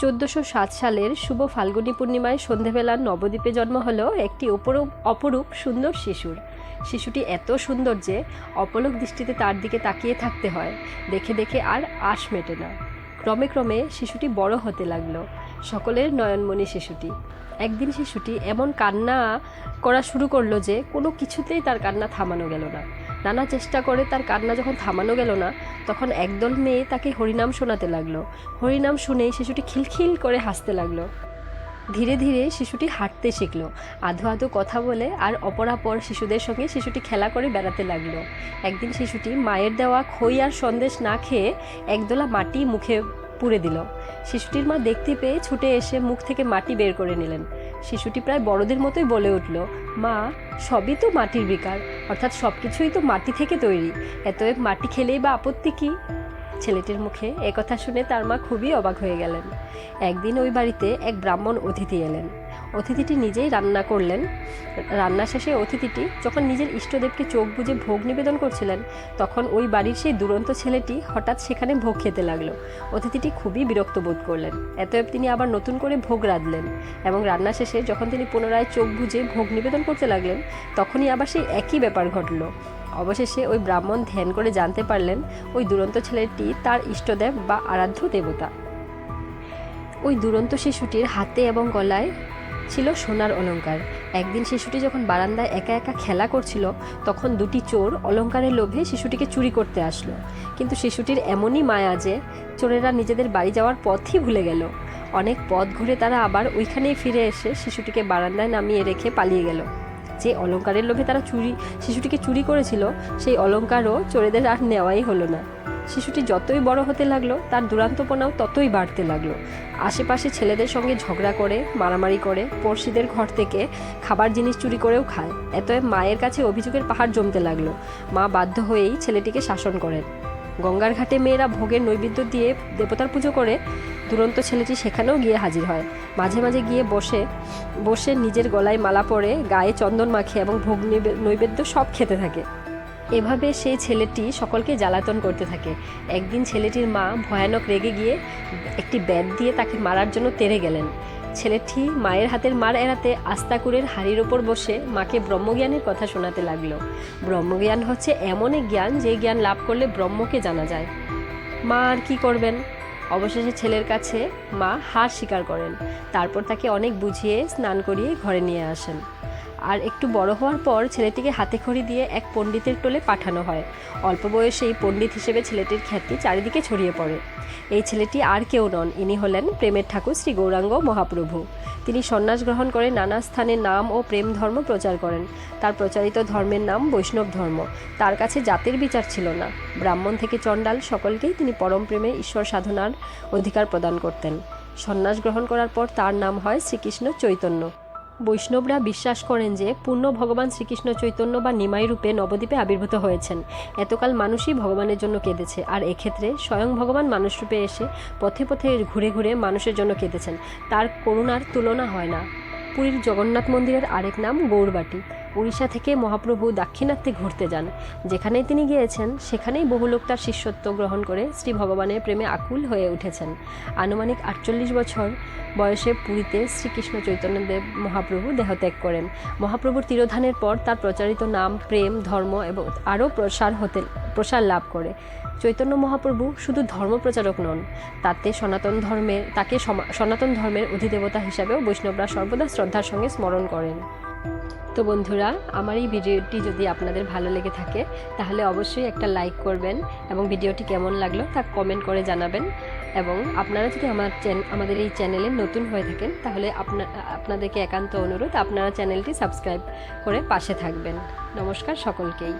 চোদ্দোশো সাত সালের শুভ ফাল্গুনী পূর্ণিমায় সন্ধেবেলার নবদ্বীপে জন্ম হলো একটি অপরূপ অপরূপ সুন্দর শিশুর। শিশুটি এত সুন্দর যে অপলক দৃষ্টিতে তার দিকে তাকিয়ে থাকতে হয়, দেখে দেখে আর আশ মেটে না। ক্রমে ক্রমে শিশুটি বড় হতে লাগল, সকলের নয়নমণি শিশুটি। একদিন শিশুটি এমন কান্না করা শুরু করল যে কোনো কিছুতেই তার কান্না থামানো গেল না। নানা চেষ্টা করে তার কান্না যখন থামানো গেল না, তখন একদল মেয়ে তাকে হরিনাম শোনাতে লাগল। হরিনাম শুনেই শিশুটি খিলখিল করে হাসতে লাগল। ধীরে ধীরে শিশুটি হাঁটতে শিখল। আধো আধো কথা বলে আর অপরাপর শিশুদের সঙ্গে শিশুটি খেলা করে বেড়াতে লাগল। একদিন শিশুটি মায়ের দেওয়া খই আর সন্দেশ না খেয়ে একদলা মাটি মুখে পুড়ে দিল। শিশুটির মা দেখতে পেয়ে ছুটে এসে মুখ থেকে মাটি বের করে নিলেন। শিশুটি প্রায় বড়দের মতোই বলে উঠল, মা, সবই তো মাটির বিকার, অর্থাৎ সব কিছুই তো মাটি থেকে তৈরি। এতএব মাটি খেলেই বা আপত্তি কী? ছেলেটির মুখে একথা শুনে তার মা খুবই অবাক হয়ে গেলেন। একদিন ওই বাড়িতে এক ব্রাহ্মণ অতিথি এলেন। অতিথিটি নিজেই রান্না করলেন। রান্না শেষে অতিথিটি যখন নিজের ইষ্টদেবকে চোখ বুজে ভোগ নিবেদন করছিলেন, তখন ওই বাড়ির সেই দুরন্ত ছেলেটি হঠাৎ সেখানে ভোগ খেতে লাগল। অতিথিটি খুবই বিরক্ত বোধ করলেন। এতএব তিনি আবার নতুন করে ভোগ রাঁধলেন এবং রান্না শেষে যখন তিনি পুনরায় চোখ বুজে ভোগ নিবেদন করতে লাগলেন, তখনই আবার সেই একই ব্যাপার ঘটলো। অবশেষে ওই ব্রাহ্মণ ধ্যান করে জানতে পারলেন ওই দুরন্ত ছেলেটি তার ইষ্টদেব বা আরাধ্য দেবতা। ওই দুরন্ত শিশুটির হাতে এবং গলায় ছিল সোনার অলংকার একদিন শিশুটি যখন বারান্দায় একা একা খেলা করছিল, তখন দুটি চোর অলংকারের লোভে শিশুটিকে চুরি করতে আসলো। কিন্তু শিশুটির এমনই মায়া যে, চোরেরা নিজেদের বাড়ি যাওয়ার পথই ভুলে গেল। অনেক পথ ঘুরে তারা আবার ওইখানেই ফিরে এসে শিশুটিকে বারান্দায় নামিয়ে রেখে পালিয়ে গেল। যে অলংকারের লোভে তারা চুরি, শিশুটিকে চুরি করেছিল, সেই অলংকারও চোরেদের আর নেওয়াই হলো না। শিশুটি যতই বড় হতে লাগল, তার দুরান্তপনাও ততই বাড়তে লাগল। আশেপাশে ছেলেদের সঙ্গে ঝগড়া করে, মারামারি করে, পড়শিদের ঘর থেকে খাবার জিনিস চুরি করেও খায়। এতএব মায়ের কাছে অভিযোগের পাহাড় জমতে লাগল। মা বাধ্য হয়েই ছেলেটিকে শাসন করেন। গঙ্গার ঘাটে মেয়েরা ভোগের নৈবেদ্য দিয়ে দেবতার পুজো করে। দুরন্ত ছেলেটি সেখানেও গিয়ে হাজির হয়। মাঝে মাঝে গিয়ে বসে বসে নিজের গলায় মালা পরে, গায়ে চন্দন মাখে এবং ভোগ নিবে- নৈবেদ্য সব খেতে থাকে। এভাবে সেই ছেলেটি সকলকে জ্বালাতন করতে থাকে। একদিন ছেলেটির মা ভয়ানক রেগে গিয়ে একটি ব্যাট দিয়ে তাকে মারার জন্য তেড়ে গেলেন। ছেলেটি মায়ের হাতের মার এড়াতে আস্তাকুরের হাড়ির ওপর বসে মাকে ব্রহ্মজ্ঞানের কথা শোনাতে লাগল। ব্রহ্মজ্ঞান হচ্ছে এমন এক জ্ঞান যে জ্ঞান লাভ করলে ব্রহ্মকে জানা যায়। মা আর কি করবেন? অবশেষে ছেলের কাছে মা হার স্বীকার করেন। তারপর তাকে অনেক বুঝিয়ে স্নান করিয়ে ঘরে নিয়ে আসেন। আর একটু বড় হওয়ার পর ছেলেটিকে হাতে খড়ি দিয়ে এক পণ্ডিতের টোলে পাঠানো হয়। অল্প বয়সেই পণ্ডিত হিসেবে ছেলেটির খ্যাতি চারিদিকে ছড়িয়ে পড়ে। এই ছেলেটি আর কেউ নন, ইনি হলেন প্রেমের ঠাকুর শ্রী গৌরাঙ্গ মহাপ্রভু। তিনি সন্ন্যাস গ্রহণ করে নানা স্থানে নাম ও প্রেম ধর্ম প্রচার করেন। তার প্রচারিত ধর্মের নাম বৈষ্ণব ধর্ম। তার কাছে জাতের বিচার ছিল না। ব্রাহ্মণ থেকে চণ্ডাল সকলকেই তিনি পরম প্রেমে ঈশ্বর সাধনার অধিকার প্রদান করতেন। সন্ন্যাস গ্রহণ করার পর তার নাম হয় শ্রীকৃষ্ণ চৈতন্য। বৈষ্ণবরা বিশ্বাস করেন যে পূর্ণ ভগবান শ্রীকৃষ্ণ চৈতন্য বা নিমাই রূপে নবদ্বীপে আবির্ভূত হয়েছেন। এতকাল মানুষই ভগবানের জন্য কেঁদেছে, আর এক্ষেত্রে স্বয়ং ভগবান মানুষ রূপে এসে পথে পথে ঘুরে ঘুরে মানুষের জন্য কেঁদেছেন। তার করুণার তুলনা হয় না। পুরীর জগন্নাথ মন্দিরের আরেক নাম গৌরবাটি। উড়িষ্যা থেকে মহাপ্রভু দাক্ষিণাত্যে ঘুরতে যান। যেখানেই তিনি গিয়েছেন, সেখানেই বহু লোক তার শিষ্যত্ব গ্রহণ করে শ্রী ভগবানের প্রেমে আকুল হয়ে উঠেছেন। আনুমানিক আটচল্লিশ বছর বয়সে পুরীতে শ্রীকৃষ্ণ চৈতন্যদেব মহাপ্রভু দেহত্যাগ করেন। মহাপ্রভুর তিরোধানের পর তার প্রচারিত নাম, প্রেম, ধর্ম এবং আরও প্রসার হতে, প্রসার লাভ করে। চৈতন্য মহাপ্রভু শুধু ধর্মপ্রচারক নন, তাতে সনাতন ধর্মের, তাকে সনাতন ধর্মের অধিদেবতা হিসাবেও বৈষ্ণবরা সর্বদা শ্রদ্ধার সঙ্গে স্মরণ করেন। তো বন্ধুরা, আমার এই ভিডিওটি যদি আপনাদের ভালো লেগে থাকে, তাহলে অবশ্যই একটা লাইক করবেন এবং ভিডিওটি কেমন লাগল তা কমেন্ট করে জানাবেন। এবং আপনারা যদি আমার আমাদের এই চ্যানেলে নতুন হয়ে থাকেন, তাহলে আপনার আপনাদেরকে একান্ত অনুরোধ, আপনারা চ্যানেলটি সাবস্ক্রাইব করে পাশে থাকবেন। নমস্কার সকলকেই।